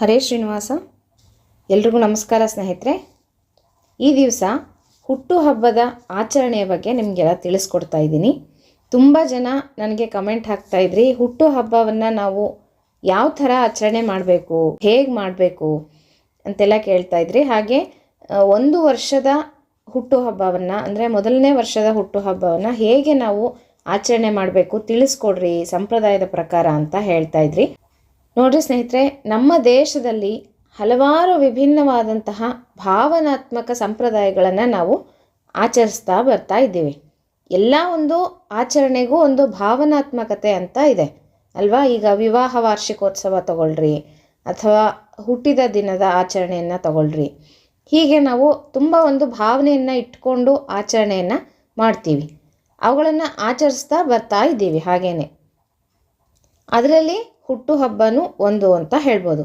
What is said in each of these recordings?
ಹರೇ ಶ್ರೀನಿವಾಸ. ಎಲ್ರಿಗೂ ನಮಸ್ಕಾರ ಸ್ನೇಹಿತರೆ. ಈ ದಿವಸ ಹುಟ್ಟುಹಬ್ಬದ ಆಚರಣೆಯ ಬಗ್ಗೆ ನಿಮಗೆಲ್ಲ ತಿಳಿಸ್ಕೊಡ್ತಾ ಇದ್ದೀನಿ. ತುಂಬ ಜನ ನನಗೆ ಕಮೆಂಟ್ ಹಾಕ್ತಾ ಇದ್ರಿ ಹುಟ್ಟುಹಬ್ಬವನ್ನು ನಾವು ಯಾವ ಥರ ಆಚರಣೆ ಮಾಡಬೇಕು, ಹೇಗೆ ಮಾಡಬೇಕು? ಅಂತೆಲ್ಲ ಕೇಳ್ತಾ ಇದ್ರಿ. ಹಾಗೆ ಒಂದು ವರ್ಷದ ಹುಟ್ಟುಹಬ್ಬವನ್ನು ಅಂದರೆ ಮೊದಲನೇ ವರ್ಷದ ಹುಟ್ಟುಹಬ್ಬವನ್ನು ಹೇಗೆ ನಾವು ಆಚರಣೆ ಮಾಡಬೇಕು, ತಿಳಿಸ್ಕೊಡ್ರಿ, ಸಂಪ್ರದಾಯದ ಪ್ರಕಾರ ಅಂತ ಹೇಳ್ತಾ ಇದ್ರಿ. ನೋಡ್ರಿ ಸ್ನೇಹಿತರೆ, ನಮ್ಮ ದೇಶದಲ್ಲಿ ಹಲವಾರು ವಿಭಿನ್ನವಾದಂತಹ ಭಾವನಾತ್ಮಕ ಸಂಪ್ರದಾಯಗಳನ್ನು ನಾವು ಆಚರಿಸ್ತಾ ಬರ್ತಾ ಇದ್ದೀವಿ. ಎಲ್ಲ ಒಂದು ಆಚರಣೆಗೂ ಒಂದು ಭಾವನಾತ್ಮಕತೆ ಅಂತ ಇದೆ. ಅಲ್ವಾ? ಈಗ ವಿವಾಹ ವಾರ್ಷಿಕೋತ್ಸವ ತಗೊಳ್ರಿ, ಅಥವಾ ಹುಟ್ಟಿದ ದಿನದ ಆಚರಣೆಯನ್ನು ತಗೊಳ್ರಿ. ಹೀಗೆ ನಾವು ತುಂಬ ಒಂದು ಭಾವನೆಯನ್ನು ಇಟ್ಕೊಂಡು ಆಚರಣೆಯನ್ನು ಮಾಡ್ತೀವಿ. ಅವುಗಳನ್ನು ಆಚರಿಸ್ತಾ ಬರ್ತಾ ಇದ್ದೀವಿ ಹಾಗೇನೆ. ಅದರಲ್ಲಿ ಹುಟ್ಟುಹಬ್ಬನೂ ಒಂದು ಅಂತ ಹೇಳ್ಬೋದು.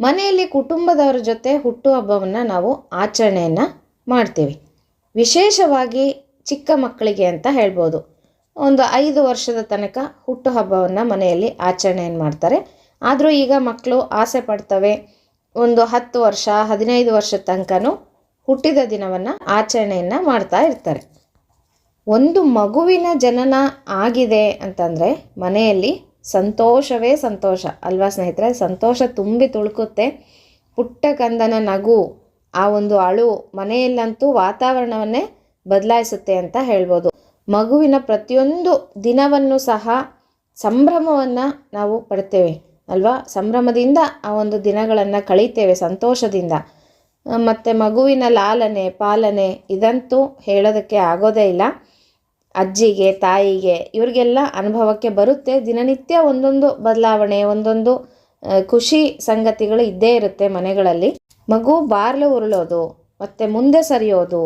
ಮನೆಯಲ್ಲಿ ಕುಟುಂಬದವರ ಜೊತೆ ಹುಟ್ಟುಹಬ್ಬವನ್ನು ನಾವು ಆಚರಣೆಯನ್ನು ಮಾಡ್ತೀವಿ. ವಿಶೇಷವಾಗಿ ಚಿಕ್ಕ ಮಕ್ಕಳಿಗೆ ಅಂತ ಹೇಳ್ಬೋದು. ಒಂದು ಐದು ವರ್ಷದ ತನಕ ಹುಟ್ಟುಹಬ್ಬವನ್ನು ಮನೆಯಲ್ಲಿ ಆಚರಣೆಯನ್ನು ಮಾಡ್ತಾರೆ. ಆದರೂ ಈಗ ಮಕ್ಕಳು ಆಸೆ ಪಡ್ತವೆ. ಒಂದು ಹತ್ತು ವರ್ಷ, ಹದಿನೈದು ವರ್ಷದ ತನಕನೂ ಹುಟ್ಟಿದ ದಿನವನ್ನು ಆಚರಣೆಯನ್ನು ಮಾಡ್ತಾ ಇರ್ತಾರೆ. ಒಂದು ಮಗುವಿನ ಜನನ ಆಗಿದೆ ಅಂತಂದರೆ ಮನೆಯಲ್ಲಿ ಸಂತೋಷವೇ ಸಂತೋಷ. ಅಲ್ವಾ ಸ್ನೇಹಿತರೆ? ಸಂತೋಷ ತುಂಬಿ ತುಳುಕುತ್ತೆ. ಪುಟ್ಟ ಕಂದನ ನಗು, ಆ ಒಂದು ಅಳು ಮನೆಯಲ್ಲಂತೂ ವಾತಾವರಣವನ್ನೇ ಬದಲಾಯಿಸುತ್ತೆ ಅಂತ ಹೇಳ್ಬೋದು. ಮಗುವಿನ ಪ್ರತಿಯೊಂದು ದಿನವನ್ನು ಸಹ ಸಂಭ್ರಮವನ್ನು ನಾವು ಪಡ್ತೇವೆ, ಅಲ್ವಾ? ಸಂಭ್ರಮದಿಂದ ಆ ಒಂದು ದಿನಗಳನ್ನು ಕಳೀತೇವೆ, ಸಂತೋಷದಿಂದ. ಮತ್ತು ಮಗುವಿನ ಲಾಲನೆ, ಪಾಲನೆ ಇದಂತೂ ಹೇಳೋದಕ್ಕೆ ಆಗೋದೇ ಇಲ್ಲ. ಅಜ್ಜಿಗೆ, ತಾಯಿಗೆ ಇವ್ರಿಗೆಲ್ಲ ಅನುಭವಕ್ಕೆ ಬರುತ್ತೆ. ದಿನನಿತ್ಯ ಒಂದೊಂದು ಬದಲಾವಣೆ, ಒಂದೊಂದು ಖುಷಿ ಸಂಗತಿಗಳು ಇದ್ದೇ ಇರುತ್ತೆ ಮನೆಗಳಲ್ಲಿ. ಮಗು ಬಾರ್ಲು ಉರುಳೋದು, ಮತ್ತು ಮುಂದೆ ಸರಿಯೋದು,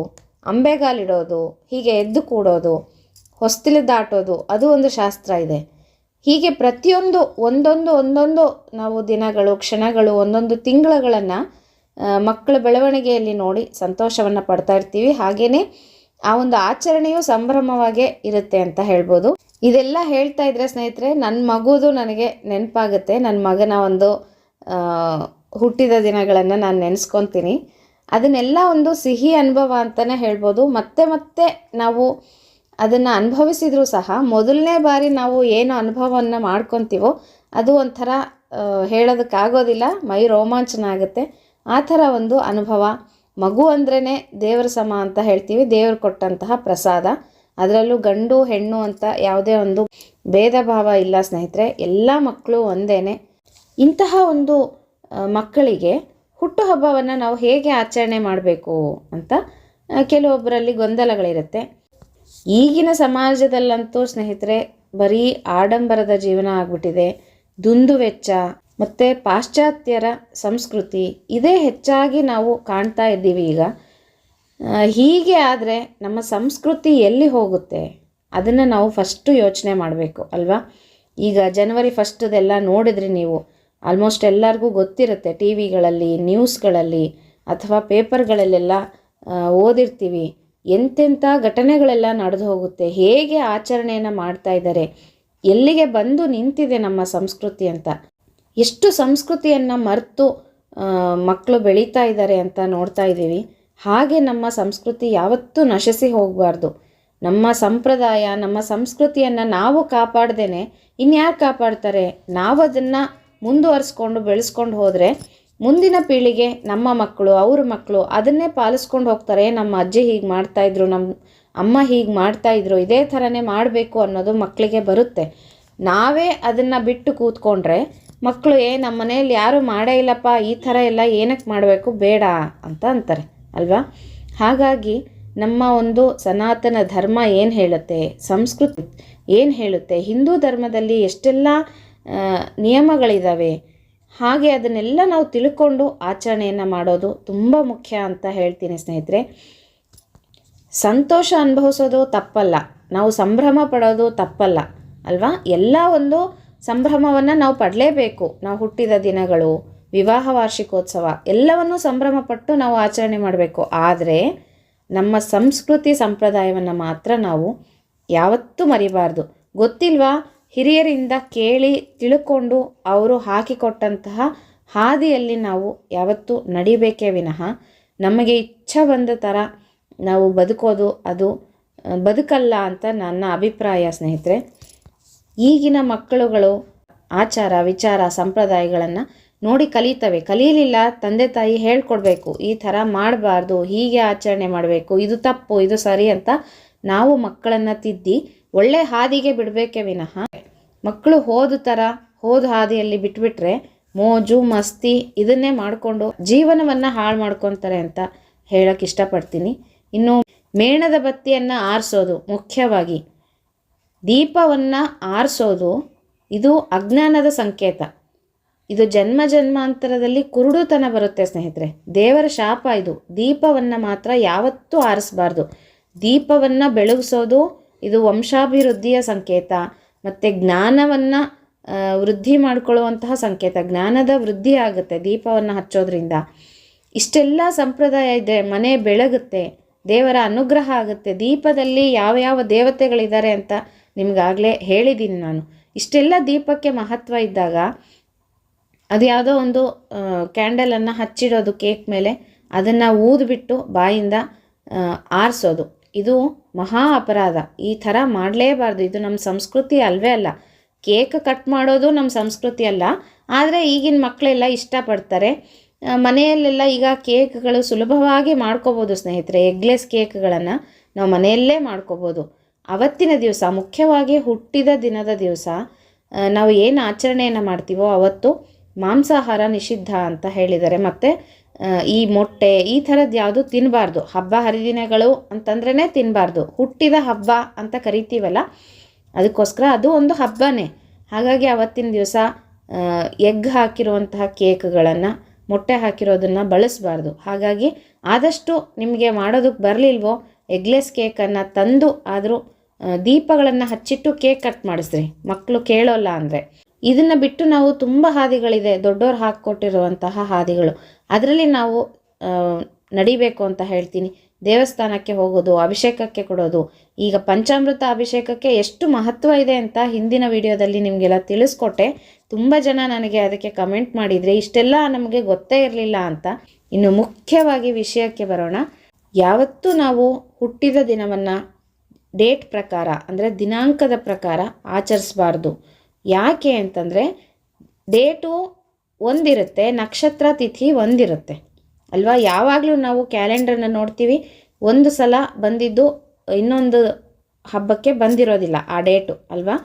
ಅಂಬೆಗಾಲಿಡೋದು, ಹೀಗೆ ಎದ್ದು ಕೂಡೋದು, ಹೊಸ್ತಿಲು ದಾಟೋದು, ಅದು ಒಂದು ಶಾಸ್ತ್ರ ಇದೆ. ಹೀಗೆ ಪ್ರತಿಯೊಂದು, ಒಂದೊಂದು ಒಂದೊಂದು ನಾವು ದಿನಗಳು, ಕ್ಷಣಗಳು, ಒಂದೊಂದು ತಿಂಗಳುಗಳನ್ನು ಮಕ್ಕಳ ಬೆಳವಣಿಗೆಯಲ್ಲಿ ನೋಡಿ ಸಂತೋಷವನ್ನು ಪಡ್ತಾ ಇರ್ತೀವಿ. ಹಾಗೆಯೇ ಆ ಒಂದು ಆಚರಣೆಯು ಸಂಭ್ರಮವಾಗೇ ಇರುತ್ತೆ ಅಂತ ಹೇಳ್ಬೋದು. ಇದೆಲ್ಲ ಹೇಳ್ತಾ ಇದ್ರೆ ಸ್ನೇಹಿತರೆ ನನ್ನ ಮಗುದು ನನಗೆ ನೆನಪಾಗುತ್ತೆ. ನನ್ನ ಮಗನ ಒಂದು ಹುಟ್ಟಿದ ದಿನಗಳನ್ನು ನಾನು ನೆನೆಸ್ಕೊತೀನಿ. ಅದನ್ನೆಲ್ಲ ಒಂದು ಸಿಹಿ ಅನುಭವ ಅಂತಲೇ ಹೇಳ್ಬೋದು. ಮತ್ತೆ ಮತ್ತೆ ನಾವು ಅದನ್ನು ಅನುಭವಿಸಿದರೂ ಸಹ, ಮೊದಲನೇ ಬಾರಿ ನಾವು ಏನು ಅನುಭವವನ್ನು ಮಾಡ್ಕೊತೀವೋ, ಅದು ಒಂಥರ ಹೇಳೋದಕ್ಕಾಗೋದಿಲ್ಲ. ಮೈ ರೋಮಾಂಚನ ಆಗುತ್ತೆ. ಆ ಥರ ಒಂದು ಅನುಭವ. ಮಗು ಅಂದ್ರೇ ದೇವರ ಸಮ ಅಂತ ಹೇಳ್ತೀವಿ, ದೇವರು ಕೊಟ್ಟಂತಹ ಪ್ರಸಾದ. ಅದರಲ್ಲೂ ಗಂಡು, ಹೆಣ್ಣು ಅಂತ ಯಾವುದೇ ಒಂದು ಭೇದ ಭಾವ ಇಲ್ಲ ಸ್ನೇಹಿತರೆ, ಎಲ್ಲ ಮಕ್ಕಳು ಒಂದೇನೆ. ಇಂತಹ ಒಂದು ಮಕ್ಕಳಿಗೆ ಹುಟ್ಟುಹಬ್ಬವನ್ನು ನಾವು ಹೇಗೆ ಆಚರಣೆ ಮಾಡಬೇಕು ಅಂತ ಕೆಲವೊಬ್ಬರಲ್ಲಿ ಗೊಂದಲಗಳಿರುತ್ತೆ. ಈಗಿನ ಸಮಾಜದಲ್ಲಂತೂ ಸ್ನೇಹಿತರೆ, ಬರೀ ಆಡಂಬರದ ಜೀವನ ಆಗ್ಬಿಟ್ಟಿದೆ. ದುಂದು ವೆಚ್ಚ ಮತ್ತು ಪಾಶ್ಚಾತ್ಯರ ಸಂಸ್ಕೃತಿ ಇದೇ ಹೆಚ್ಚಾಗಿ ನಾವು ಕಾಣ್ತಾ ಇದ್ದೀವಿ ಈಗ. ಹೀಗೆ ಆದರೆ ನಮ್ಮ ಸಂಸ್ಕೃತಿ ಎಲ್ಲಿ ಹೋಗುತ್ತೆ? ಅದನ್ನು ನಾವು ಫಸ್ಟು ಯೋಚನೆ ಮಾಡಬೇಕು, ಅಲ್ವಾ? ಈಗ ಜನವರಿ ಫಸ್ಟದೆಲ್ಲ ನೋಡಿದ್ರಿ ನೀವು. ಆಲ್ಮೋಸ್ಟ್ ಎಲ್ಲರಿಗೂ ಗೊತ್ತಿರುತ್ತೆ ಟಿ ವಿಗಳಲ್ಲಿ ನ್ಯೂಸ್ಗಳಲ್ಲಿ ಅಥವಾ ಪೇಪರ್ಗಳಲ್ಲೆಲ್ಲ ಓದಿರ್ತೀವಿ. ಎಂತೆಂಥ ಘಟನೆಗಳೆಲ್ಲ ನಡೆದು ಹೋಗುತ್ತೆ, ಹೇಗೆ ಆಚರಣೆಯನ್ನು ಮಾಡ್ತಾ ಇದ್ದಾರೆ, ಎಲ್ಲಿಗೆ ಬಂದು ನಿಂತಿದೆ ನಮ್ಮ ಸಂಸ್ಕೃತಿ ಅಂತ. ಎಷ್ಟು ಸಂಸ್ಕೃತಿಯನ್ನು ಮರೆತು ಮಕ್ಕಳು ಬೆಳೀತಾ ಇದ್ದಾರೆ ಅಂತ ನೋಡ್ತಾ ಇದ್ದೀವಿ. ಹಾಗೆ ನಮ್ಮ ಸಂಸ್ಕೃತಿ ಯಾವತ್ತೂ ನಶಿಸಿ ಹೋಗಬಾರ್ದು. ನಮ್ಮ ಸಂಪ್ರದಾಯ, ನಮ್ಮ ಸಂಸ್ಕೃತಿಯನ್ನು ನಾವು ಕಾಪಾಡ್ದೇನೆ ಇನ್ಯಾರು ಕಾಪಾಡ್ತಾರೆ? ನಾವು ಅದನ್ನು ಮುಂದುವರಿಸ್ಕೊಂಡು ಬೆಳೆಸ್ಕೊಂಡು ಹೋದರೆ ಮುಂದಿನ ಪೀಳಿಗೆ ನಮ್ಮ ಮಕ್ಕಳು, ಅವ್ರ ಮಕ್ಕಳು ಅದನ್ನೇ ಪಾಲಿಸ್ಕೊಂಡು ಹೋಗ್ತಾರೆ. ನಮ್ಮ ಅಜ್ಜಿ ಹೀಗೆ ಮಾಡ್ತಾಯಿದ್ರು ನಮ್ಮ ಅಮ್ಮ ಹೀಗೆ ಮಾಡ್ತಾಯಿದ್ರು ಇದೇ ಥರನೇ ಮಾಡಬೇಕು ಅನ್ನೋದು ಮಕ್ಕಳಿಗೆ ಬರುತ್ತೆ. ನಾವೇ ಅದನ್ನು ಬಿಟ್ಟು ಕೂತ್ಕೊಂಡ್ರೆ ಮಕ್ಕಳು ಏ ನಮ್ಮ ಮನೆಯಲ್ಲಿ ಯಾರೂ ಮಾಡೇ ಇಲ್ಲಪ್ಪ, ಈ ಥರ ಎಲ್ಲ ಏನಕ್ಕೆ ಮಾಡಬೇಕು? ಬೇಡ ಅಂತ ಅಂತಾರೆ, ಅಲ್ವಾ? ಹಾಗಾಗಿ ನಮ್ಮ ಒಂದು ಸನಾತನ ಧರ್ಮ ಏನು ಹೇಳುತ್ತೆ? ಸಂಸ್ಕೃತಿ ಏನು ಹೇಳುತ್ತೆ? ಹಿಂದೂ ಧರ್ಮದಲ್ಲಿ ಎಷ್ಟೆಲ್ಲ ನಿಯಮಗಳಿದ್ದಾವೆ ಹಾಗೆ ಅದನ್ನೆಲ್ಲ ನಾವು ತಿಳ್ಕೊಂಡು ಆಚರಣೆಯನ್ನು ಮಾಡೋದು ತುಂಬ ಮುಖ್ಯ ಅಂತ ಹೇಳ್ತೀನಿ ಸ್ನೇಹಿತರೆ. ಸಂತೋಷ ಅನುಭವಿಸೋದು ತಪ್ಪಲ್ಲ. ನಾವು ಸಂಭ್ರಮ ಪಡೋದು ತಪ್ಪಲ್ಲ, ಅಲ್ವಾ? ಎಲ್ಲ ಒಂದು ಸಂಭ್ರಮವನ್ನು ನಾವು ಪಡಲೇಬೇಕು. ನಾವು ಹುಟ್ಟಿದ ದಿನಗಳು, ವಿವಾಹ ವಾರ್ಷಿಕೋತ್ಸವ, ಎಲ್ಲವನ್ನೂ ಸಂಭ್ರಮ ಪಟ್ಟು ನಾವು ಆಚರಣೆ ಮಾಡಬೇಕು. ಆದರೆ, ನಮ್ಮ ಸಂಸ್ಕೃತಿ ಸಂಪ್ರದಾಯವನ್ನು ಮಾತ್ರ ನಾವು ಯಾವತ್ತೂ ಮರಿಬಾರ್ದು. ಗೊತ್ತಿಲ್ವಾ? ಹಿರಿಯರಿಂದ ಕೇಳಿ ತಿಳ್ಕೊಂಡು ಅವರು ಹಾಕಿಕೊಟ್ಟಂತಹ ಹಾದಿಯಲ್ಲಿ ನಾವು ಯಾವತ್ತೂ ನಡಿಬೇಕೇ ವಿನಃ ನಮಗೆ ಇಚ್ಛೆ ಬಂದ ಥರ ನಾವು ಬದುಕೋದು ಅದು, ಬದುಕಲ್ಲ ಅಂತ ನನ್ನ ಅಭಿಪ್ರಾಯ ಸ್ನೇಹಿತರೆ. ಈಗಿನ ಮಕ್ಕಳುಗಳು ಆಚಾರ, ವಿಚಾರ, ಸಂಪ್ರದಾಯಗಳನ್ನು ನೋಡಿ ಕಲಿತವೆ. ಕಲೀಲಿಲ್ಲ ತಂದೆ ತಾಯಿ ಹೇಳ್ಕೊಡ್ಬೇಕು. ಈ ಥರ ಮಾಡಬಾರ್ದು, ಹೀಗೆ ಆಚರಣೆ ಮಾಡಬೇಕು, ಇದು ತಪ್ಪು, ಇದು ಸರಿ ಅಂತ ನಾವು ಮಕ್ಕಳನ್ನು ತಿದ್ದಿ ಒಳ್ಳೆ ಹಾದಿಗೆ ಬಿಡಬೇಕೇ ವಿನಃ ಮಕ್ಕಳು ಹೋದ ಥರ, ಹೋದ ಹಾದಿಯಲ್ಲಿ ಬಿಟ್ಬಿಟ್ರೆ ಮೋಜು, ಮಸ್ತಿ ಇದನ್ನೇ ಮಾಡಿಕೊಂಡು ಜೀವನವನ್ನು ಹಾಳು ಮಾಡ್ಕೊತಾರೆ ಅಂತ ಹೇಳಕ್ಕೆ ಇಷ್ಟಪಡ್ತೀನಿ. ಇನ್ನು ಮೇಣದ ಬತ್ತಿಯನ್ನು ಆರಿಸೋದು ಮುಖ್ಯವಾಗಿ. ದೀಪವನ್ನು ಆರಿಸೋದು ಇದು ಅಜ್ಞಾನದ ಸಂಕೇತ. ಇದು ಜನ್ಮ ಜನ್ಮಾಂತರದಲ್ಲಿ ಕುರುಡುತನ ಬರುತ್ತೆ ಸ್ನೇಹಿತರೆ. ದೇವರ ಶಾಪ ಇದು. ದೀಪವನ್ನು ಮಾತ್ರ ಯಾವತ್ತೂ ಆರಿಸಬಾರ್ದು. ದೀಪವನ್ನು ಬೆಳಗಿಸೋದು ಇದು ವಂಶಾಭಿವೃದ್ಧಿಯ ಸಂಕೇತ. ಮತ್ತು ಜ್ಞಾನವನ್ನು ವೃದ್ಧಿ ಮಾಡಿಕೊಳ್ಳುವಂತಹ ಸಂಕೇತ. ಜ್ಞಾನದ ವೃದ್ಧಿ ಆಗುತ್ತೆ ದೀಪವನ್ನು ಹಚ್ಚೋದ್ರಿಂದ. ಇಷ್ಟೆಲ್ಲ ಸಂಪ್ರದಾಯ ಇದೆ. ಮನೆ ಬೆಳಗುತ್ತೆ. ದೇವರ ಅನುಗ್ರಹ ಆಗುತ್ತೆ. ದೀಪದಲ್ಲಿ ಯಾವ ಯಾವ ದೇವತೆಗಳಿದ್ದಾರೆ ಅಂತ ನಿಮ್ಗಾಗಲೇ ಹೇಳಿದ್ದೀನಿ ನಾನು. ಇಷ್ಟೆಲ್ಲ ದೀಪಕ್ಕೆ ಮಹತ್ವ ಇದ್ದಾಗ ಅದು ಯಾವುದೋ ಒಂದು ಕ್ಯಾಂಡಲನ್ನು ಹಚ್ಚಿಡೋದು ಕೇಕ್ ಮೇಲೆ ಅದನ್ನು ಊದ್ಬಿಟ್ಟು ಬಾಯಿಂದ ಆರಿಸೋದು. ಇದು ಮಹಾ ಅಪರಾಧ. ಈ ಥರ ಮಾಡಲೇಬಾರ್ದು. ಇದು ನಮ್ಮ ಸಂಸ್ಕೃತಿ ಅಲ್ವೇ ಅಲ್ಲ. ಕೇಕ್ ಕಟ್ ಮಾಡೋದು ನಮ್ಮ ಸಂಸ್ಕೃತಿ ಅಲ್ಲ. ಆದರೆ ಈಗಿನ ಮಕ್ಕಳೆಲ್ಲ ಇಷ್ಟಪಡ್ತಾರೆ. ಮನೆಯಲ್ಲೆಲ್ಲ ಈಗ ಕೇಕ್ಗಳು ಸುಲಭವಾಗಿ ಮಾಡ್ಕೋಬೋದು ಸ್ನೇಹಿತರೆ. ಎಗ್ಲೆಸ್ ಕೇಕ್ಗಳನ್ನು ನಾವು ಮನೆಯಲ್ಲೇ ಮಾಡ್ಕೋಬೋದು. ಅವತ್ತಿನ ದಿವಸ, ಮುಖ್ಯವಾಗಿ ಹುಟ್ಟಿದ ದಿನದ ದಿವಸ ನಾವು ಏನು ಆಚರಣೆಯನ್ನು ಮಾಡ್ತೀವೋ ಅವತ್ತು ಮಾಂಸಾಹಾರ ನಿಷಿದ್ಧ ಅಂತ ಹೇಳಿದ್ದಾರೆ ಮತ್ತು ಈ ಮೊಟ್ಟೆ, ಈ ಥರದ್ದು ಯಾವುದು ತಿನ್ನಬಾರ್ದು ಹಬ್ಬ ಹರಿದಿನಗಳು ಅಂತಂದ್ರೇ ತಿನ್ನಬಾರ್ದು ಹುಟ್ಟಿದ ಹಬ್ಬ ಅಂತ ಕರಿತೀವಲ್ಲ, ಅದಕ್ಕೋಸ್ಕರ ಅದು ಒಂದು ಹಬ್ಬನೇ. ಹಾಗಾಗಿ ಅವತ್ತಿನ ದಿವಸ ಎಗ್ ಹಾಕಿರುವಂತಹ ಕೇಕ್ಗಳನ್ನು, ಮೊಟ್ಟೆ ಹಾಕಿರೋದನ್ನು ಬಳಸಬಾರ್ದು. ಹಾಗಾಗಿ ಆದಷ್ಟು ನಿಮಗೆ ಮಾಡೋದಕ್ಕೆ ಬರಲಿಲ್ವೋ ಎಗ್ಲೆಸ್ ಕೇಕನ್ನು ತಂದು ಆದರೂ ದೀಪಗಳನ್ನು ಹಚ್ಚಿಟ್ಟು ಕೇಕ್ ಕಟ್ ಮಾಡಿಸ್ರಿ. ಮಕ್ಕಳು ಕೇಳೋಲ್ಲ ಅಂದರೆ. ಇದನ್ನು ಬಿಟ್ಟು ನಾವು ತುಂಬ ಹಾದಿಗಳಿದೆ. ದೊಡ್ಡವ್ರು ಹಾಕ್ಕೊಟ್ಟಿರುವಂತಹ ಹಾದಿಗಳು. ಅದರಲ್ಲಿ ನಾವು ನಡಿಬೇಕು ಅಂತ ಹೇಳ್ತೀನಿ. ದೇವಸ್ಥಾನಕ್ಕೆ ಹೋಗೋದು, ಅಭಿಷೇಕಕ್ಕೆ ಕೊಡೋದು. ಈಗ ಪಂಚಾಮೃತ ಅಭಿಷೇಕಕ್ಕೆ ಎಷ್ಟು ಮಹತ್ವ ಇದೆ ಅಂತ ಹಿಂದಿನ ವಿಡಿಯೋದಲ್ಲಿ ನಿಮಗೆಲ್ಲ ತಿಳಿಸ್ಕೊಟ್ಟೆ. ತುಂಬ ಜನ ನನಗೆ ಅದಕ್ಕೆ ಕಮೆಂಟ್ ಮಾಡಿದರೆ, ಇಷ್ಟೆಲ್ಲ ನಮಗೆ ಗೊತ್ತೇ ಇರಲಿಲ್ಲ ಅಂತ. ಇನ್ನು ಮುಖ್ಯವಾಗಿ ವಿಷಯಕ್ಕೆ ಬರೋಣ. ಯಾವತ್ತೂ ನಾವು ಹುಟ್ಟಿದ ದಿನವನ್ನು ಡೇಟ್ ಪ್ರಕಾರ, ಅಂದರೆ ದಿನಾಂಕದ ಪ್ರಕಾರ ಆಚರಿಸಬಾರ್ದು. ಯಾಕೆ ಅಂತಂದರೆ, ಡೇಟು ಒಂದಿರುತ್ತೆ, ನಕ್ಷತ್ರ ತಿಥಿ ಒಂದಿರುತ್ತೆ. ಅಲ್ವಾ? ಯಾವಾಗಲೂ ನಾವು ಕ್ಯಾಲೆಂಡರ್ನ ನೋಡ್ತೀವಿ. ಒಂದು ಸಲ ಬಂದಿದ್ದು ಇನ್ನೊಂದು ಹಬ್ಬಕ್ಕೆ ಬಂದಿರೋದಿಲ್ಲ ಆ ಡೇಟು, ಅಲ್ವಾ?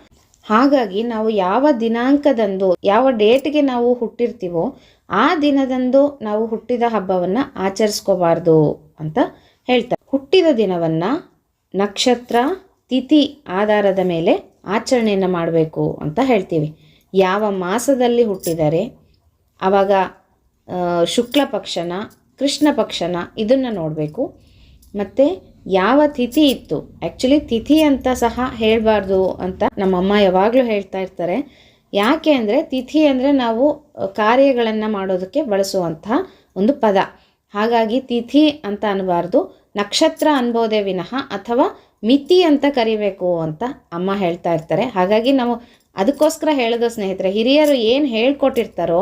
ಹಾಗಾಗಿ ನಾವು ಯಾವ ದಿನಾಂಕದಂದು, ಯಾವ ಡೇಟ್ಗೆ ನಾವು ಹುಟ್ಟಿರ್ತೀವೋ ಆ ದಿನದಂದು ನಾವು ಹುಟ್ಟಿದ ಹಬ್ಬವನ್ನು ಆಚರಿಸ್ಕೋಬಾರ್ದು ಅಂತ ಹೇಳ್ತಾರೆ. ಹುಟ್ಟಿದ ದಿನವನ್ನು ನಕ್ಷತ್ರ ತಿಥಿ ಆಧಾರದ ಮೇಲೆ ಆಚರಣೆಯನ್ನು ಮಾಡಬೇಕು ಅಂತ ಹೇಳ್ತೀವಿ. ಯಾವ ಮಾಸದಲ್ಲಿ ಹುಟ್ಟಿದರೆ ಆವಾಗ ಶುಕ್ಲ ಪಕ್ಷನ, ಕೃಷ್ಣ ಪಕ್ಷನ ಇದನ್ನು ನೋಡಬೇಕು. ಮತ್ತು ಯಾವ ತಿಥಿ ಇತ್ತು? ಆ್ಯಕ್ಚುಲಿ ತಿಥಿ ಅಂತ ಸಹ ಹೇಳಬಾರ್ದು ಅಂತ ನಮ್ಮಮ್ಮ ಯಾವಾಗಲೂ ಹೇಳ್ತಾ ಇರ್ತಾರೆ. ಯಾಕೆ ಅಂದರೆ ತಿಥಿ ಅಂದರೆ ನಾವು ಕಾರ್ಯಗಳನ್ನು ಮಾಡೋದಕ್ಕೆ ಬಳಸುವಂತಹ ಒಂದು ಪದ. ಹಾಗಾಗಿ ತಿಥಿ ಅಂತ ಅನ್ನಬಾರ್ದು ನಕ್ಷತ್ರ ಅನ್ಬೋದೇ ವಿನಃ ಅಥವಾ ಮಿತಿ ಅಂತ ಕರಿಬೇಕು ಅಂತ ಅಮ್ಮ ಹೇಳ್ತಾ ಇರ್ತಾರೆ. ಹಾಗಾಗಿ ನಾವು ಅದಕ್ಕೋಸ್ಕರ ಹೇಳೋದು ಸ್ನೇಹಿತರೆ, ಹಿರಿಯರು ಏನು ಹೇಳ್ಕೊಟ್ಟಿರ್ತಾರೋ,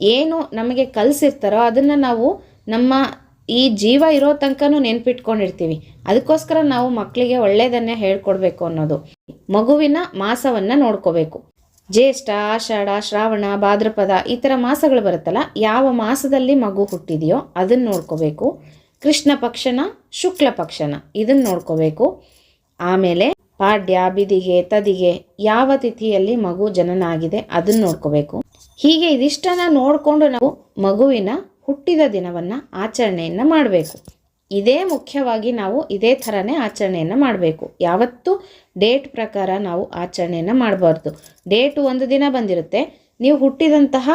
ಏನು ನಮಗೆ ಕಲಿಸಿರ್ತಾರೋ ಅದನ್ನು ನಾವು ನಮ್ಮ ಈ ಜೀವ ಇರೋ ತನಕನೂ ನೆನ್ಪಿಟ್ಕೊಂಡಿರ್ತೀವಿ. ಅದಕ್ಕೋಸ್ಕರ ನಾವು ಮಕ್ಕಳಿಗೆ ಒಳ್ಳೆಯದನ್ನೇ ಹೇಳ್ಕೊಡ್ಬೇಕು ಅನ್ನೋದು. ಮಗುವಿನ ಮಾಸವನ್ನು ನೋಡ್ಕೋಬೇಕು. ಜ್ಯೇಷ್ಠ, ಆಷಾಢ, ಶ್ರಾವಣ, ಭಾದ್ರಪದ ಈ ಥರ ಮಾಸಗಳು ಬರುತ್ತಲ್ಲ, ಯಾವ ಮಾಸದಲ್ಲಿ ಮಗು ಹುಟ್ಟಿದೆಯೋ ಅದನ್ನು ನೋಡ್ಕೋಬೇಕು. ಕೃಷ್ಣ ಪಕ್ಷನ, ಶುಕ್ಲ ಪಕ್ಷನ. ಇದನ್ನು ನೋಡ್ಕೋಬೇಕು. ಆಮೇಲೆ ಪಾಡ್ಯ, ಬಿದಿಗೆ, ತದಿಗೆ ಯಾವ ತಿಥಿಯಲ್ಲಿ ಮಗು ಜನನ ಆಗಿದೆ ಅದನ್ನು ನೋಡ್ಕೋಬೇಕು. ಹೀಗೆ ಇದಿಷ್ಟನ್ನ ನೋಡಿಕೊಂಡು ನಾವು ಮಗುವಿನ ಹುಟ್ಟಿದ ದಿನವನ್ನು ಆಚರಣೆಯನ್ನು ಮಾಡಬೇಕು. ಇದೇ ಮುಖ್ಯವಾಗಿ ನಾವು ಇದೇ ಥರನೇ ಆಚರಣೆಯನ್ನು ಮಾಡಬೇಕು. ಯಾವತ್ತೂ ಡೇಟ್ ಪ್ರಕಾರ ನಾವು ಆಚರಣೆಯನ್ನು ಮಾಡಬಾರ್ದು. ಡೇಟು ಒಂದು ದಿನ ಬಂದಿರುತ್ತೆ. ನೀವು ಹುಟ್ಟಿದಂತಹ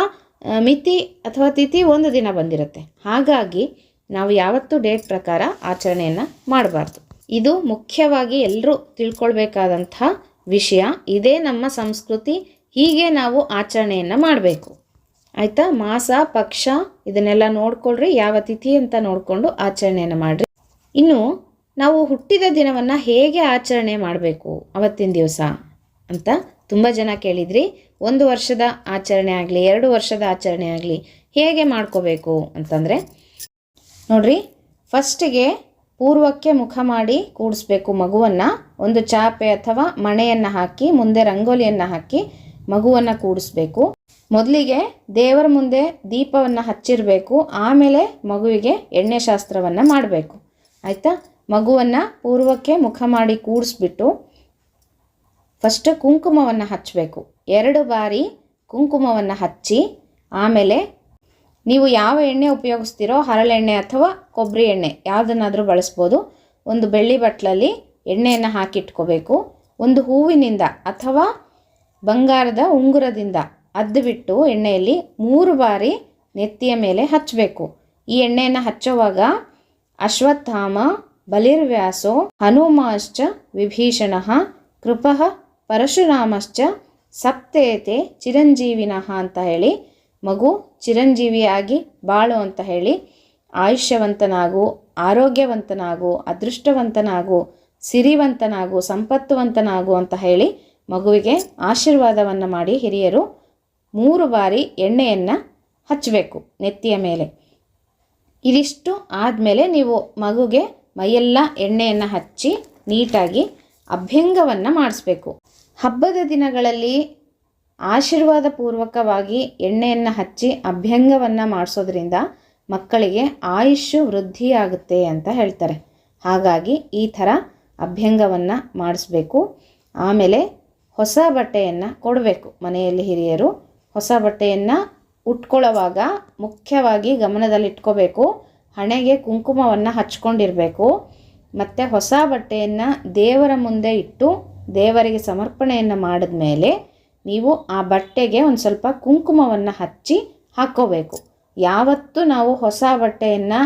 ಮಿತಿ ಅಥವಾ ತಿಥಿ ಒಂದು ದಿನ ಬಂದಿರುತ್ತೆ. ಹಾಗಾಗಿ ನಾವು ಯಾವತ್ತೂ ಡೇಟ್ ಪ್ರಕಾರ ಆಚರಣೆಯನ್ನು ಮಾಡಬಾರ್ದು. ಇದು ಮುಖ್ಯವಾಗಿ ಎಲ್ಲರೂ ತಿಳ್ಕೊಳ್ಬೇಕಾದಂಥ ವಿಷಯ. ಇದೇ ನಮ್ಮ ಸಂಸ್ಕೃತಿ. ಹೀಗೆ ನಾವು ಆಚರಣೆಯನ್ನು ಮಾಡಬೇಕು. ಆಯಿತಾ? ಮಾಸ, ಪಕ್ಷ ಇದನ್ನೆಲ್ಲ ನೋಡ್ಕೊಳ್ರಿ. ಯಾವ ತಿಥಿ ಅಂತ ನೋಡಿಕೊಂಡು ಆಚರಣೆಯನ್ನು ಮಾಡಿರಿ. ಇನ್ನು ನಾವು ಹುಟ್ಟಿದ ದಿನವನ್ನು ಹೇಗೆ ಆಚರಣೆ ಮಾಡಬೇಕು? ಅವತ್ತಿನ ದಿವಸ ಅಂತ ತುಂಬ ಜನ ಕೇಳಿದ್ರಿ. ಒಂದು ವರ್ಷದ ಆಚರಣೆ ಆಗಲಿ, ಎರಡು ವರ್ಷದ ಆಚರಣೆ ಆಗಲಿ ಹೇಗೆ ಮಾಡ್ಕೋಬೇಕು ಅಂತಂದರೆ ನೋಡ್ರಿ, ಫಸ್ಟಿಗೆ ಪೂರ್ವಕ್ಕೆ ಮುಖ ಮಾಡಿ ಕೂಡಿಸ್ಬೇಕು ಮಗುವನ್ನು. ಒಂದು ಚಾಪೆ ಅಥವಾ ಮಣೆಯನ್ನು ಹಾಕಿ, ಮುಂದೆ ರಂಗೋಲಿಯನ್ನು ಹಾಕಿ ಮಗುವನ್ನು ಕೂಡಿಸ್ಬೇಕು. ಮೊದಲಿಗೆ ದೇವರ ಮುಂದೆ ದೀಪವನ್ನು ಹಚ್ಚಿರಬೇಕು, ಆಮೇಲೆ ಮಗುವಿಗೆ ಎಣ್ಣೆ ಶಾಸ್ತ್ರವನ್ನು ಮಾಡಬೇಕು. ಆಯಿತಾ? ಮಗುವನ್ನು ಪೂರ್ವಕ್ಕೆ ಮುಖ ಮಾಡಿ ಕೂಡಿಸ್ಬಿಟ್ಟು ಫಸ್ಟ್ ಕುಂಕುಮವನ್ನು ಹಚ್ಚಬೇಕು ಎರಡು ಬಾರಿ ಕುಂಕುಮವನ್ನು ಹಚ್ಚಿ, ಆಮೇಲೆ ನೀವು ಯಾವ ಎಣ್ಣೆ ಉಪಯೋಗಿಸ್ತೀರೋ ಹರಳೆಣ್ಣೆ ಅಥವಾ ಕೊಬ್ಬರಿ ಎಣ್ಣೆ ಯಾವುದನ್ನಾದರೂ ಬಳಸ್ಬೋದು. ಒಂದು ಬೆಳ್ಳಿ ಬಟ್ಲಲ್ಲಿ ಎಣ್ಣೆಯನ್ನು ಹಾಕಿಟ್ಕೋಬೇಕು. ಒಂದು ಹೂವಿನಿಂದ ಅಥವಾ ಬಂಗಾರದ ಉಂಗುರದಿಂದ ಅದ್ದು ಬಿಟ್ಟು ಎಣ್ಣೆಯಲ್ಲಿ ಮೂರು ಬಾರಿ ನೆತ್ತಿಯ ಮೇಲೆ ಹಚ್ಚಬೇಕು ಈ ಎಣ್ಣೆಯನ್ನು ಹಚ್ಚುವಾಗ ಅಶ್ವತ್ಥಾಮ, ಬಲಿರ್ವ್ಯಾಸೋ, ಹನುಮಾಶ್ಚ, ವಿಭೀಷಣ, ಕೃಪಃ, ಪರಶುರಾಮಶ್ಚ, ಸಪ್ತೇತೆ, ಚಿರಂಜೀವಿನಃ ಅಂತ ಹೇಳಿ ಮಗು ಚಿರಂಜೀವಿಯಾಗಿ ಬಾಳು ಅಂತ ಹೇಳಿ ಆಯುಷ್ಯವಂತನಾಗು, ಆರೋಗ್ಯವಂತನಾಗು, ಅದೃಷ್ಟವಂತನಾಗು, ಸಿರಿವಂತನಾಗು, ಸಂಪತ್ತುವಂತನಾಗು ಅಂತ ಹೇಳಿ ಮಗುವಿಗೆ ಆಶೀರ್ವಾದವನ್ನು ಮಾಡಿ ಹಿರಿಯರು ಮೂರು ಬಾರಿ ಎಣ್ಣೆಯನ್ನು ಹಚ್ಚಬೇಕು ನೆತ್ತಿಯ ಮೇಲೆ. ಇದಿಷ್ಟು ಆದಮೇಲೆ ನೀವು ಮಗುಗೆ ಮೈಯೆಲ್ಲ ಎಣ್ಣೆಯನ್ನು ಹಚ್ಚಿ ನೀಟಾಗಿ ಅಭ್ಯಂಗವನ್ನು ಮಾಡಿಸ್ಬೇಕು. ಹಬ್ಬದ ದಿನಗಳಲ್ಲಿ ಆಶೀರ್ವಾದ ಪೂರ್ವಕವಾಗಿ ಎಣ್ಣೆಯನ್ನು ಹಚ್ಚಿ ಅಭ್ಯಂಗವನ್ನು ಮಾಡಿಸೋದ್ರಿಂದ ಮಕ್ಕಳಿಗೆ ಆಯುಷ್ಯು ವೃದ್ಧಿಯಾಗುತ್ತೆ ಅಂತ ಹೇಳ್ತಾರೆ. ಹಾಗಾಗಿ ಈ ಥರ ಅಭ್ಯಂಗವನ್ನು ಮಾಡಿಸ್ಬೇಕು. ಆಮೇಲೆ ಹೊಸ ಬಟ್ಟೆಯನ್ನು ಕೊಡಬೇಕು ಮನೆಯಲ್ಲಿ ಹಿರಿಯರು. ಹೊಸ ಬಟ್ಟೆಯನ್ನು ಉಟ್ಕೊಳ್ಳೋವಾಗ ಮುಖ್ಯವಾಗಿ ಗಮನದಲ್ಲಿಟ್ಕೋಬೇಕು. ಹಣೆಗೆ ಕುಂಕುಮವನ್ನು ಹಚ್ಕೊಂಡಿರಬೇಕು. ಮತ್ತು ಹೊಸ ಬಟ್ಟೆಯನ್ನು ದೇವರ ಮುಂದೆ ಇಟ್ಟು ದೇವರಿಗೆ ಸಮರ್ಪಣೆಯನ್ನು ಮಾಡಿದ ಮೇಲೆ ನೀವು ಆ ಬಟ್ಟೆಗೆ ಒಂದು ಸ್ವಲ್ಪ ಕುಂಕುಮವನ್ನು ಹಚ್ಚಿ ಹಾಕ್ಕೋಬೇಕು ಯಾವತ್ತೂ ನಾವು ಹೊಸ ಬಟ್ಟೆಯನ್ನು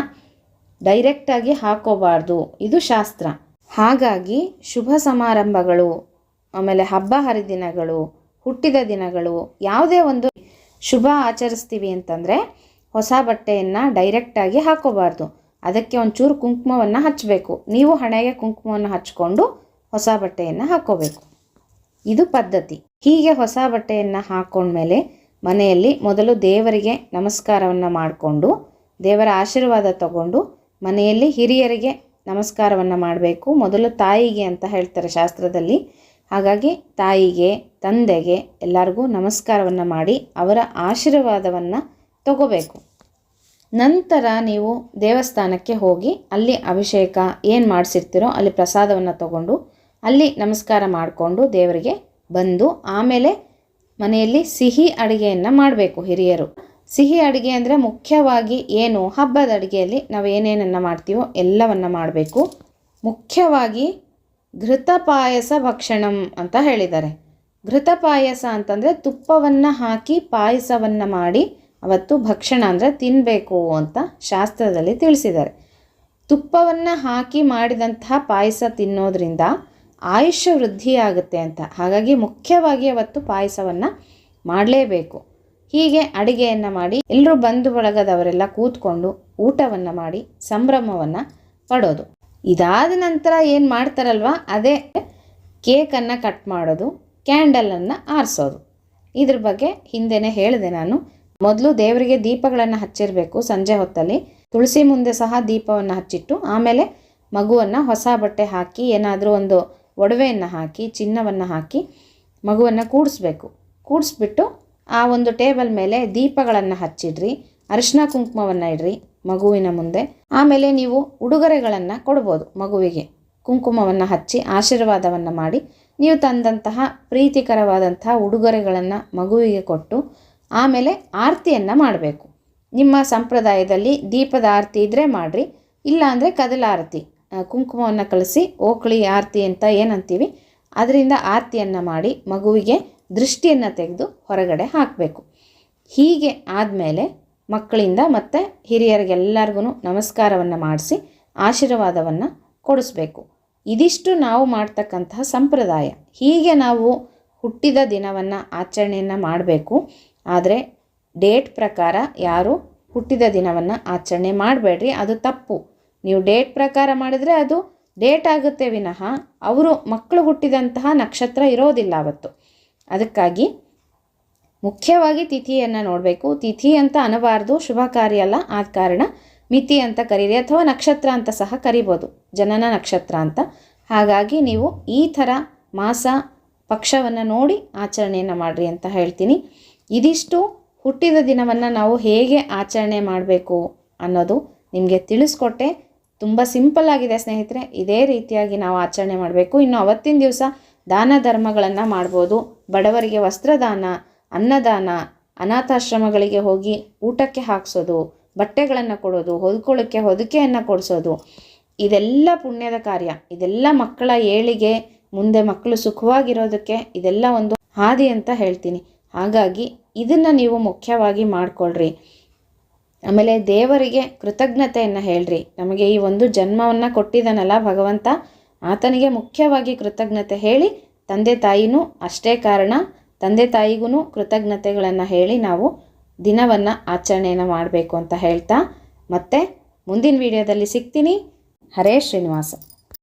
ಡೈರೆಕ್ಟಾಗಿ ಹಾಕೋಬಾರ್ದು. ಇದು ಶಾಸ್ತ್ರ. ಹಾಗಾಗಿ ಶುಭ ಸಮಾರಂಭಗಳು, ಆಮೇಲೆ ಹಬ್ಬ ಹರಿದಿನಗಳು, ಹುಟ್ಟಿದ ದಿನಗಳು, ಯಾವುದೇ ಒಂದು ಶುಭ ಆಚರಿಸ್ತೀವಿ ಅಂತಂದರೆ ಹೊಸ ಬಟ್ಟೆಯನ್ನು ಡೈರೆಕ್ಟಾಗಿ ಹಾಕೋಬಾರ್ದು. ಅದಕ್ಕೆ ಒಂಚೂರು ಕುಂಕುಮವನ್ನು ಹಚ್ಚಬೇಕು ನೀವು ಹಣೆಗೆ ಕುಂಕುಮವನ್ನು ಹಚ್ಕೊಂಡು ಹೊಸ ಬಟ್ಟೆಯನ್ನು ಹಾಕೋಬೇಕು. ಇದು ಪದ್ಧತಿ. ಹೀಗೆ ಹೊಸ ಬಟ್ಟೆಯನ್ನು ಹಾಕೊಂಡ್ಮೇಲೆ ಮನೆಯಲ್ಲಿ ಮೊದಲು ದೇವರಿಗೆ ನಮಸ್ಕಾರವನ್ನು ಮಾಡಿಕೊಂಡು, ದೇವರ ಆಶೀರ್ವಾದ ತಗೊಂಡು ಮನೆಯಲ್ಲಿ ಹಿರಿಯರಿಗೆ ನಮಸ್ಕಾರವನ್ನು ಮಾಡಬೇಕು. ಮೊದಲು ತಾಯಿಗೆ ಅಂತ ಹೇಳ್ತಾರೆ ಶಾಸ್ತ್ರದಲ್ಲಿ. ಹಾಗಾಗಿ ತಾಯಿಗೆ, ತಂದೆಗೆ ಎಲ್ಲರಿಗೂ ನಮಸ್ಕಾರವನ್ನು ಮಾಡಿ ಅವರ ಆಶೀರ್ವಾದವನ್ನು ತಗೋಬೇಕು. ನಂತರ ನೀವು ದೇವಸ್ಥಾನಕ್ಕೆ ಹೋಗಿ ಅಲ್ಲಿ ಅಭಿಷೇಕ ಏನು ಮಾಡಿಸಿರ್ತೀರೋ ಅಲ್ಲಿ ಪ್ರಸಾದವನ್ನು ತಗೊಂಡು ಅಲ್ಲಿ ನಮಸ್ಕಾರ ಮಾಡಿಕೊಂಡು ದೇವರಿಗೆ ಬಂದು ಆಮೇಲೆ ಮನೆಯಲ್ಲಿ ಸಿಹಿ ಅಡುಗೆಯನ್ನು ಮಾಡಬೇಕು ಹಿರಿಯರು. ಸಿಹಿ ಅಡುಗೆ ಅಂದರೆ ಮುಖ್ಯವಾಗಿ ಏನು? ಹಬ್ಬದ ಅಡುಗೆಯಲ್ಲಿ ನಾವು ಏನೇನನ್ನು ಮಾಡ್ತೀವೋ ಎಲ್ಲವನ್ನು ಮಾಡಬೇಕು. ಮುಖ್ಯವಾಗಿ ಘೃತ ಪಾಯಸ ಭಕ್ಷಣಂ ಅಂತ ಹೇಳಿದ್ದಾರೆ. ಘೃತ ಪಾಯಸ ಅಂತಂದರೆ ತುಪ್ಪವನ್ನು ಹಾಕಿ ಪಾಯಸವನ್ನು ಮಾಡಿ ಅವತ್ತು ಭಕ್ಷಣ ಅಂದರೆ ತಿನ್ನಬೇಕು ಅಂತ ಶಾಸ್ತ್ರದಲ್ಲಿ ತಿಳಿಸಿದ್ದಾರೆ. ತುಪ್ಪವನ್ನು ಹಾಕಿ ಮಾಡಿದಂತಹ ಪಾಯಸ ತಿನ್ನೋದ್ರಿಂದ ಆಯುಷ್ಯ ವೃದ್ಧಿಯಾಗುತ್ತೆ ಅಂತ. ಹಾಗಾಗಿ ಮುಖ್ಯವಾಗಿ ಅವತ್ತು ಪಾಯಸವನ್ನು ಮಾಡಲೇಬೇಕು. ಹೀಗೆ ಅಡುಗೆಯನ್ನು ಮಾಡಿ ಎಲ್ಲರೂ ಬಂಧು ಬಳಗದವರೆಲ್ಲ ಕೂತ್ಕೊಂಡು ಊಟವನ್ನು ಮಾಡಿ ಸಂಭ್ರಮವನ್ನು ಪಡೋದು. ಇದಾದ ನಂತರ ಏನು ಮಾಡ್ತಾರಲ್ವ? ಅದೇ ಕೇಕನ್ನು ಕಟ್ ಮಾಡೋದು, ಕ್ಯಾಂಡಲನ್ನು ಆರಿಸೋದು. ಇದ್ರ ಬಗ್ಗೆ ಹಿಂದೆನೇ ಹೇಳಿದೆ ನಾನು. ಮೊದಲು ದೇವರಿಗೆ ದೀಪಗಳನ್ನು ಹಚ್ಚಿರಬೇಕು ಸಂಜೆ ಹೊತ್ತಲ್ಲಿ. ತುಳಸಿ ಮುಂದೆ ಸಹ ದೀಪವನ್ನು ಹಚ್ಚಿಟ್ಟು ಆಮೇಲೆ ಮಗುವನ್ನು ಹೊಸ ಬಟ್ಟೆ ಹಾಕಿ ಏನಾದರೂ ಒಂದು ಒಡವೆಯನ್ನು ಹಾಕಿ, ಚಿನ್ನವನ್ನು ಹಾಕಿ ಮಗುವನ್ನು ಕೂಡಿಸ್ಬೇಕು. ಕೂಡಿಸ್ಬಿಟ್ಟು ಆ ಒಂದು ಟೇಬಲ್ ಮೇಲೆ ದೀಪಗಳನ್ನು ಹಚ್ಚಿಡ್ರಿ ಅರಿಶಿನ ಕುಂಕುಮವನ್ನು ಇಡ್ರಿ ಮಗುವಿನ ಮುಂದೆ. ಆಮೇಲೆ ನೀವು ಉಡುಗೊರೆಗಳನ್ನು ಕೊಡ್ಬೋದು ಮಗುವಿಗೆ. ಕುಂಕುಮವನ್ನು ಹಚ್ಚಿ ಆಶೀರ್ವಾದವನ್ನು ಮಾಡಿ ನೀವು ತಂದಂತಹ ಪ್ರೀತಿಕರವಾದಂತಹ ಉಡುಗೊರೆಗಳನ್ನು ಮಗುವಿಗೆ ಕೊಟ್ಟು ಆಮೇಲೆ ಆರತಿಯನ್ನು ಮಾಡಬೇಕು. ನಿಮ್ಮ ಸಂಪ್ರದಾಯದಲ್ಲಿ ದೀಪದ ಆರತಿ ಇದ್ದರೆ ಮಾಡಿರಿ, ಇಲ್ಲಾಂದರೆ ಕದಲಾರತಿ. ಕುಂಕುಮವನ್ನು ಕಳಿಸಿ ಓಕಳಿ, ಆರತಿ ಅಂತ ಏನಂತೀವಿ, ಅದರಿಂದ ಆರತಿಯನ್ನು ಮಾಡಿ ಮಗುವಿಗೆ ದೃಷ್ಟಿಯನ್ನು ತೆಗೆದು ಹೊರಗಡೆ ಹಾಕಬೇಕು. ಹೀಗೆ ಆದಮೇಲೆ ಮಕ್ಕಳಿಂದ ಮತ್ತು ಹಿರಿಯರಿಗೆಲ್ಲರಿಗೂ ನಮಸ್ಕಾರವನ್ನು ಮಾಡಿಸಿ ಆಶೀರ್ವಾದವನ್ನು ಕೊಡಿಸ್ಬೇಕು. ಇದಿಷ್ಟು ನಾವು ಮಾಡ್ತಕ್ಕಂತಹ ಸಂಪ್ರದಾಯ. ಹೀಗೆ ನಾವು ಹುಟ್ಟಿದ ದಿನವನ್ನು ಆಚರಣೆಯನ್ನು ಮಾಡಬೇಕು. ಆದರೆ ಡೇಟ್ ಪ್ರಕಾರ ಯಾರು ಹುಟ್ಟಿದ ದಿನವನ್ನು ಆಚರಣೆ ಮಾಡಬೇಡ್ರಿ, ಅದು ತಪ್ಪು. ನೀವು ಡೇಟ್ ಪ್ರಕಾರ ಮಾಡಿದರೆ ಅದು ಡೇಟ್ ಆಗುತ್ತೆ ವಿನಃ ಅವರು ಮಕ್ಕಳು ಹುಟ್ಟಿದಂತಹ ನಕ್ಷತ್ರ ಇರೋದಿಲ್ಲ ಅವತ್ತು. ಅದಕ್ಕಾಗಿ ಮುಖ್ಯವಾಗಿ ತಿಥಿಯನ್ನು ನೋಡಬೇಕು. ತಿಥಿ ಅಂತ ಅನ್ನಬಾರ್ದು ಶುಭ ಕಾರ್ಯ ಅಲ್ಲ. ಆದ ಕಾರಣ ಮಿತಿ ಅಂತ ಕರೀರಿ ಅಥವಾ ನಕ್ಷತ್ರ ಅಂತ ಸಹ ಕರಿಬೋದು. ಜನನ ನಕ್ಷತ್ರ ಅಂತ. ಹಾಗಾಗಿ ನೀವು ಈ ಥರ ಮಾಸ ಪಕ್ಷವನ್ನು ನೋಡಿ ಆಚರಣೆಯನ್ನು ಮಾಡಿರಿ ಅಂತ ಹೇಳ್ತೀನಿ. ಇದಿಷ್ಟು ಹುಟ್ಟಿದ ದಿನವನ್ನು ನಾವು ಹೇಗೆ ಆಚರಣೆ ಮಾಡಬೇಕು ಅನ್ನೋದು ನಿಮಗೆ ತಿಳಿಸ್ಕೊಟ್ಟೆ. ತುಂಬ ಸಿಂಪಲ್ ಆಗಿದೆ ಸ್ನೇಹಿತರೆ. ಇದೇ ರೀತಿಯಾಗಿ ನಾವು ಆಚರಣೆ ಮಾಡಬೇಕು. ಇನ್ನು ಅವತ್ತಿನ ದಿವಸ ದಾನ ಧರ್ಮಗಳನ್ನು ಮಾಡ್ಬೋದು. ಬಡವರಿಗೆ ವಸ್ತ್ರದಾನ, ಅನ್ನದಾನ, ಅನಾಥಾಶ್ರಮಗಳಿಗೆ ಹೋಗಿ ಊಟಕ್ಕೆ ಹಾಕ್ಸೋದು, ಬಟ್ಟೆಗಳನ್ನು ಕೊಡೋದು ಹೊದ್ಕೊಳ್ಳೋಕ್ಕೆ ಹೊದಿಕೆಯನ್ನು ಕೊಡಿಸೋದು. ಇದೆಲ್ಲ ಪುಣ್ಯದ ಕಾರ್ಯ. ಇದೆಲ್ಲ ಮಕ್ಕಳ ಏಳಿಗೆ, ಮುಂದೆ ಮಕ್ಕಳು ಸುಖವಾಗಿರೋದಕ್ಕೆ ಇದೆಲ್ಲ ಒಂದು ಹಾದಿ ಅಂತ ಹೇಳ್ತೀನಿ. ಹಾಗಾಗಿ ಇದನ್ನು ನೀವು ಮುಖ್ಯವಾಗಿ ಮಾಡಿಕೊಳ್ಳ್ರಿ ಆಮೇಲೆ ದೇವರಿಗೆ ಕೃತಜ್ಞತೆಯನ್ನು ಹೇಳ್ರಿ. ನಮಗೆ ಈ ಒಂದು ಜನ್ಮವನ್ನು ಕೊಟ್ಟಿದ್ದಾನಲ್ಲ ಭಗವಂತ, ಆತನಿಗೆ ಮುಖ್ಯವಾಗಿ ಕೃತಜ್ಞತೆ ಹೇಳಿ ತಂದೆ ತಾಯಿನೂ ಅಷ್ಟೇ ಕಾರಣ, ತಂದೆ ತಾಯಿಗೂ ಕೃತಜ್ಞತೆಗಳನ್ನು ಹೇಳಿ ನಾವು ದಿನವನ್ನು ಆಚರಣೆಯನ್ನು ಮಾಡಬೇಕು ಅಂತ ಹೇಳ್ತಾ ಮತ್ತೆ ಮುಂದಿನ ವಿಡಿಯೋದಲ್ಲಿ ಸಿಗ್ತೀನಿ. ಹರೇ ಶ್ರೀನಿವಾಸ.